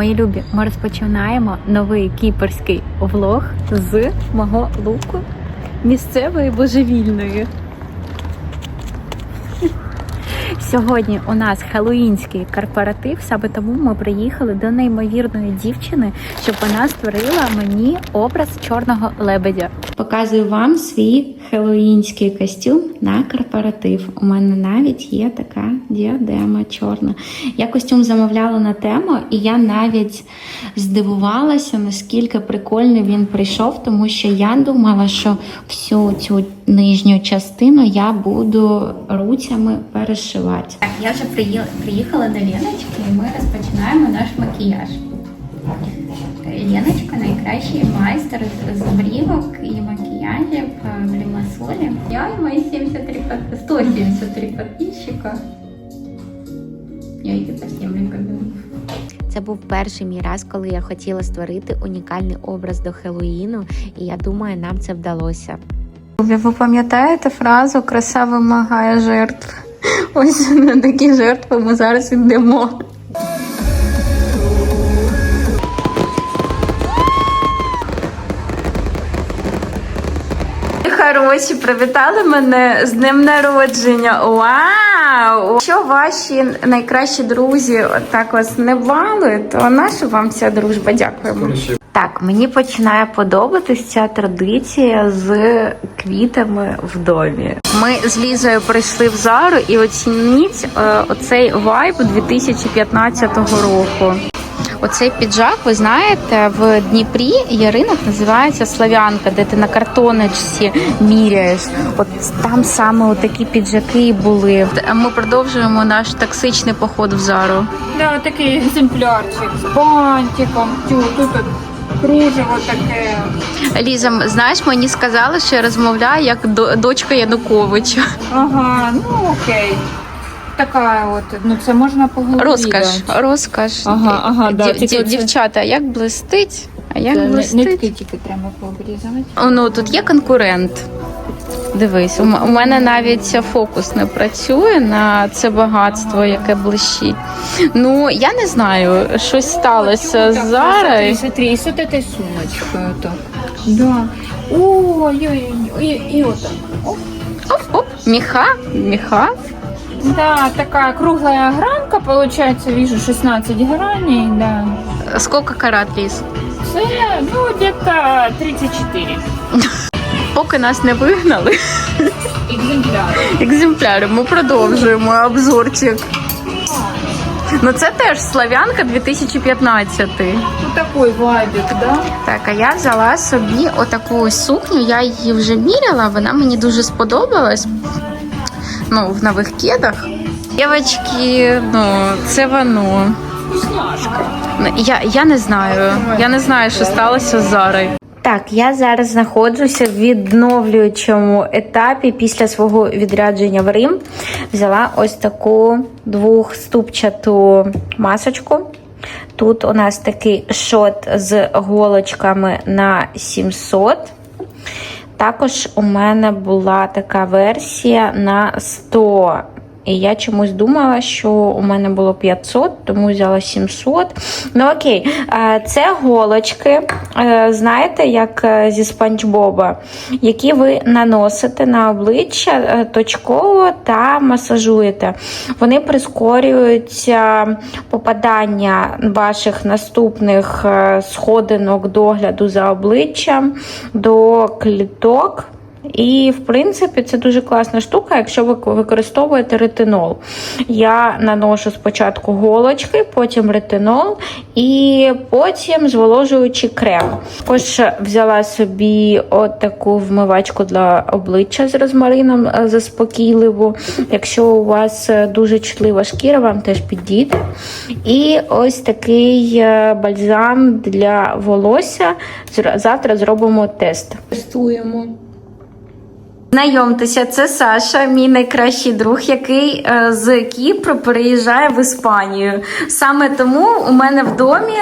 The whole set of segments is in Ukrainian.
Мої любі, ми розпочинаємо новий кіперський влог з мого луку місцевої божевільної. Сьогодні у нас хеллоїнський корпоратив, саме тому ми приїхали до неймовірної дівчини, щоб вона створила мені образ чорного лебедя. Показую вам свій хеллоїнський костюм на корпоратив. У мене навіть є така діадема чорна. Я костюм замовляла на тему, і я навіть здивувалася, наскільки прикольний він прийшов, тому що я думала, що всю цю нижню частину я буду руцями перешивати. Так, я вже приїхала до Леночки, і ми розпочинаємо наш макіяж. Леночка найкращий майстер з брівок і макіяжів е, в Лімасолі. Я і мої 73 под- 173 підписчика. Я її совсем рекомендую. Це був перший мій раз, коли я хотіла створити унікальний образ до Хеллоїну, і я думаю, нам це вдалося. Ви пам'ятаєте фразу Краса вимагає жертв? Ось на такі жертви ми зараз йдемо. Хороші, привітали мене з днем народження. Вау! Що ваші найкращі друзі так вас не балують, то наша вам ця дружба? Дякуємо. Так, мені починає подобатись ця традиція з квітами в домі. Ми з Лізою прийшли в Зару і оцініть е, оцей вайб 2015 року. Оцей піджак, ви знаєте, в Дніпрі є ринок, називається Славянка, де ти на картоночці міряєш. От там саме такі піджаки і були. Ми продовжуємо наш токсичний поход в Зару. Да, такий екземплярчик з бантиком. Тю, тут кружево таке. Ліза, знаєш, мені сказали, що я розмовляю як до- дочка Януковича. Ага, ну окей. Така от, ну це можна по голові. Розкаш, розкаш. Ага, ага, да, Дів- тільки дів- Дівчата, як блистить? А як Це блистить? Нитки тільки треба пообрізати. О, Ну тут є конкурент. Дивись, у м- у мене навіть фокус не працює на це багатство, яке блищить. Ну я не знаю, щось сталося з Зарою. Смотри, і з этой сумочкою так. Да. Ой-ой-ой, і, і отак. Оп. Оп, оп, міха, міха. Да, такая круглая гранка, получается, вижу 16 граней, да. Скільки карат ліс? Це, ну, где-то 34 Поки нас не вигнали. екземпляри. Екземпляри, ми продовжуємо обзорчик. Ну це теж Славянка 2015. Ну, такой вайбик, да? Так, а я взяла собі отаку сукню. Я її вже міряла, вона мені дуже сподобалась. Ну, в нових кедах. Дівчатки, ну, це воно. Я, я не знаю. Я не знаю, що сталося з Зарою. Так, я зараз знаходжуся в відновлюючому етапі після свого відрядження в Рим. Взяла ось таку двохступчату масочку. Тут у нас такий шот з голочками на 700. Також у мене була така версія на 100. І я чомусь думала, що у мене було 500, тому взяла 700. Ну окей, Е, це голочки, е, знаєте, як е, зі Спанч Боба, які ви наносите на обличчя точково та масажуєте. Вони прискорюють попадання ваших наступних сходинок догляду за обличчям до кліток. І, в принципі, це дуже класна штука, якщо ви використовуєте ретинол. Я наношу спочатку голочки, потім ретинол і потім зволожуючий крем. Також взяла собі от таку вмивачку для обличчя з розмарином е, заспокійливу. Якщо у вас е, дуже чутлива шкіра, вам теж підійде. І ось такий е, бальзам для волосся. Завтра зробимо тест. Тестуємо. Знайомтеся, це Саша, мій найкращий друг, який е, з Кіпру переїжджає в Іспанію. Саме тому у мене в домі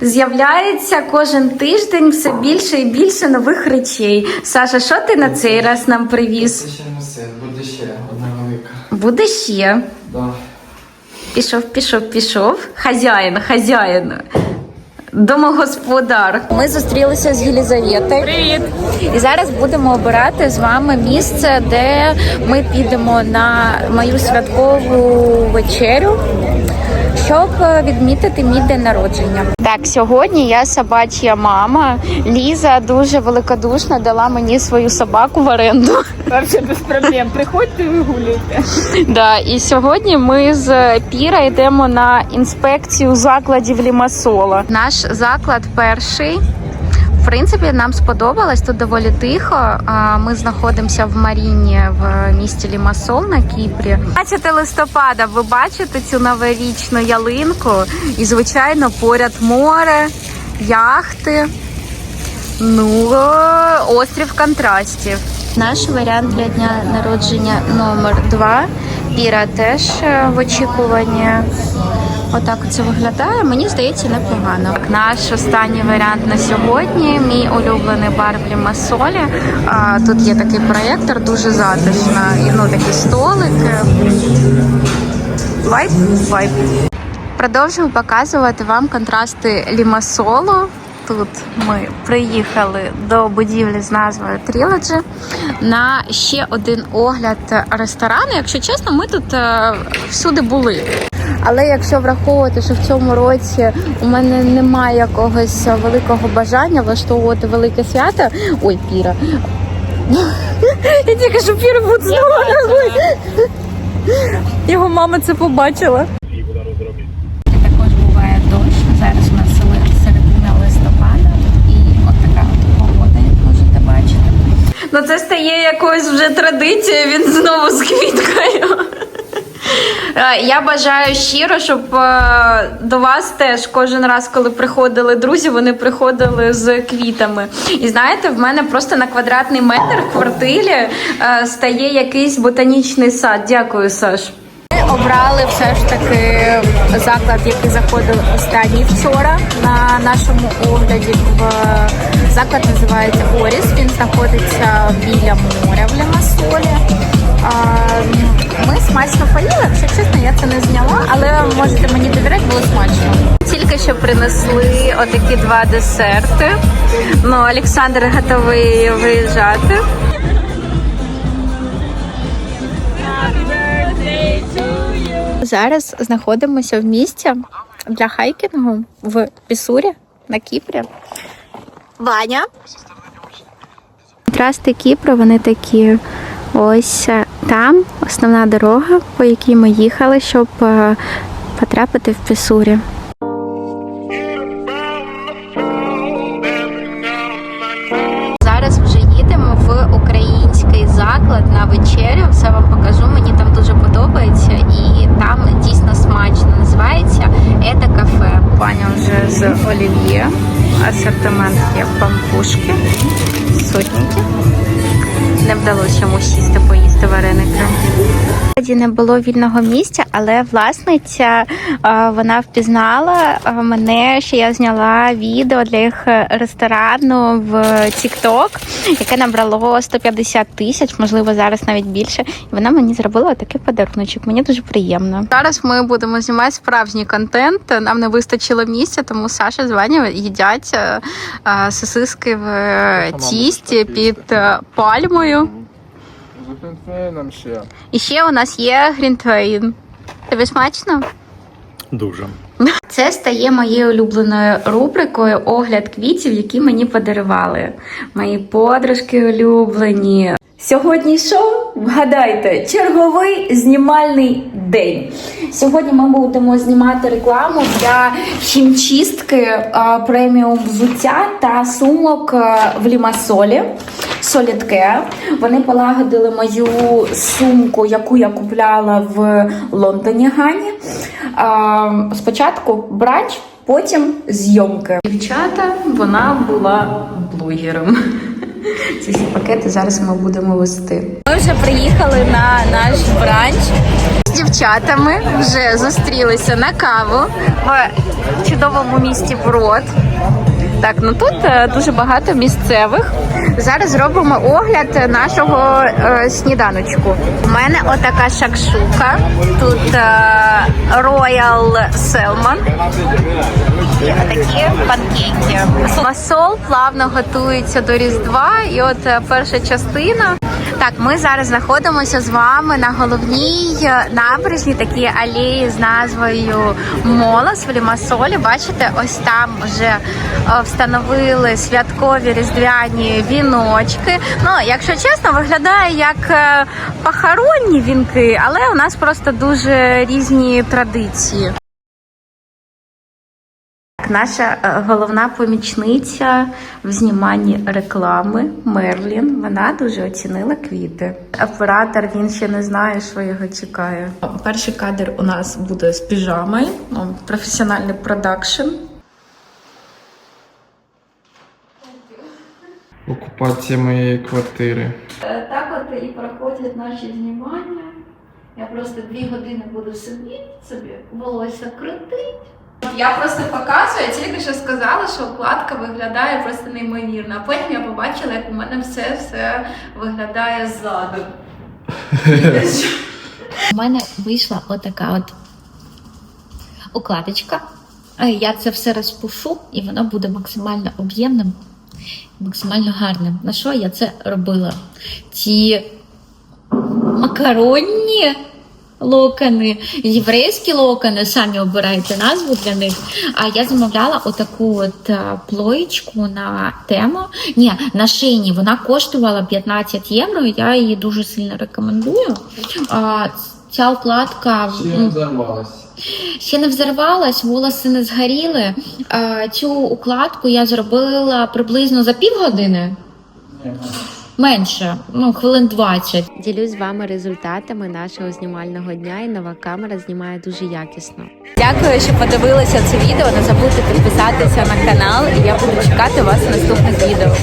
з'являється кожен тиждень все більше і більше нових речей. Саша, що ти на цей раз нам привіз? Це ще не все, буде ще одна велика. Буде ще. Да. Пішов, пішов, пішов. Хазяїн, хазяїн. Домогосподар. Ми зустрілися з Єлізаветою. Привіт! І зараз будемо обирати з вами місце, де ми підемо на мою святкову вечерю. Щоб відмітити мій день народження, так сьогодні я собачя мама. Ліза дуже великодушно дала мені свою собаку в оренду. Вообще без проблем. Приходьте і вигулюйте. Да, і сьогодні ми з Піра йдемо на інспекцію закладів Лімасола. Наш заклад перший. В принципі, нам сподобалось тут доволі тихо. Ми знаходимося в Маріні в місті Лімасол на Кіпрі. 15 листопада. Ви бачите цю новорічну ялинку, і звичайно, поряд море, яхти. Ну, острів контрастів. Наш варіант для дня народження номер 2 Піра теж е, в очікуванні. Отак це виглядає. Мені здається, непогано. Наш останній варіант на сьогодні. Мій улюблений бар в Лімасолі. Тут є такий проєктор, дуже затишно. І ну такі столики. Вайб, вайб. Продовжую показувати вам контрасти Лімасолу. Тут ми приїхали до будівлі з назвою Trilogy на ще один огляд ресторану. Якщо чесно, ми тут е, всюди були. Але якщо враховувати, що в цьому році у мене немає якогось великого бажання влаштовувати велике свято. Ой, Піра. Я тільки що Піра буде знову. Його мама це побачила. Також буває дощ. Зараз у нас середина листопада і от така от погода, як можете бачити. Ну це стає якоюсь вже традицією, він знову з квіткою. Е, Я бажаю щиро, щоб е, до вас теж кожен раз, коли приходили друзі, вони приходили з квітами. І знаєте, в мене просто на квадратний метр в квартирі е, стає якийсь ботанічний сад. Дякую, Саш. Ми обрали все ж таки заклад, який заходив останній вчора на нашому огляді. В заклад називається Оріс. Він знаходиться біля моря в Лімасолі. Ми смачно поїли. Якщо чесно, я це не зняла, але можете мені довіряти, було смачно. Тільки що принесли отакі два десерти. Ну, Олександр готовий виїжджати. Зараз знаходимося в місті для хайкінгу в Пісурі на Кіпрі. Ваня. Контрасти Кіпру, вони такі. Ось е, там основна дорога, по якій ми їхали, щоб е, потрапити в Пісурі. Зараз вже їдемо в український заклад на вечерю. Все вам покажу. Мені там дуже подобається і там дійсно смачно. Називається Ета кафе. Паня вже з олів'є. Асортимент є пампушки, сотники. Не вдалося йому сісти, поїсти вареники. Не було вільного місця, але власниця е, вона впізнала е, мене, що я зняла відео для їх ресторану в TikTok, яке набрало 150 тисяч, можливо, зараз навіть більше. І вона мені зробила такий подаруночок. Мені дуже приємно. Зараз ми будемо знімати справжній контент. Нам не вистачило місця, тому Саша з Ваня їдять е, е, сосиски в е, тісті під е, пальмою. З Грінтвейном ще. І ще у нас є Грінтвейн. Тобі смачно? Дуже. Це стає моєю улюбленою рубрикою огляд квітів, які мені подарували. Мої подружки улюблені. Сьогодні шоу, вгадайте, черговий знімальний день. Сьогодні ми будемо знімати рекламу для хімчистки е, преміум взуття та сумок е, в Лімасолі. Care. Вони полагодили мою сумку, яку я купляла в Лондоні Гані. А, спочатку брач, потім зйомки. Дівчата, вона була блогером. Ці всі пакети зараз ми будемо вести. Ми вже приїхали на наш бранч. З дівчатами вже зустрілися на каву в чудовому місті Брод. Так, ну тут е, дуже багато місцевих. Зараз зробимо огляд нашого е, сніданочку. У мене отака шакшука. Тут е, Royal такі панкейки. Масол плавно готується до Різдва. І от е, перша частина. Так, ми зараз знаходимося з вами на головній е, набережній такій алеї з назвою Молос в Лімасолі. Бачите, ось там вже е, встановили святкові різдвяні віночки. Ну, якщо чесно, виглядає як е, похоронні вінки, але у нас просто дуже різні традиції. Так, Наша е, головна помічниця в зніманні реклами Мерлін. Вона дуже оцінила квіти. Оператор він ще не знає, що його чекає. Перший кадр у нас буде з піжамою. Ну, Професіональний продакшн. Окупація моєї квартири. Так от і проходять наші знімання. Я просто дві години буду собі, собі волосся крутить. Я просто показую, я тільки що сказала, що укладка виглядає просто неймовірно. А потім я побачила, як у мене все все виглядає ззаду. У мене вийшла отака от укладочка. Е, Я це все розпушу, і воно буде максимально об'ємним, максимально гарним. На що я це робила? Ці макаронні локони, єврейські локони, самі обирайте назву для них. А я замовляла отаку от е, плоєчку на тему. Ні, на шині вона коштувала 15 євро. Я її дуже сильно рекомендую. А, ця укладка взорвалась. ще не взорвалась, волоси не згоріли. А, цю укладку я зробила приблизно за півгодини. Менше, ну хвилин 20. Ділюсь з вами результатами нашого знімального дня, і нова камера знімає дуже якісно. Дякую, що подивилися це відео. Не забудьте підписатися на канал, і я буду чекати вас в наступних відео.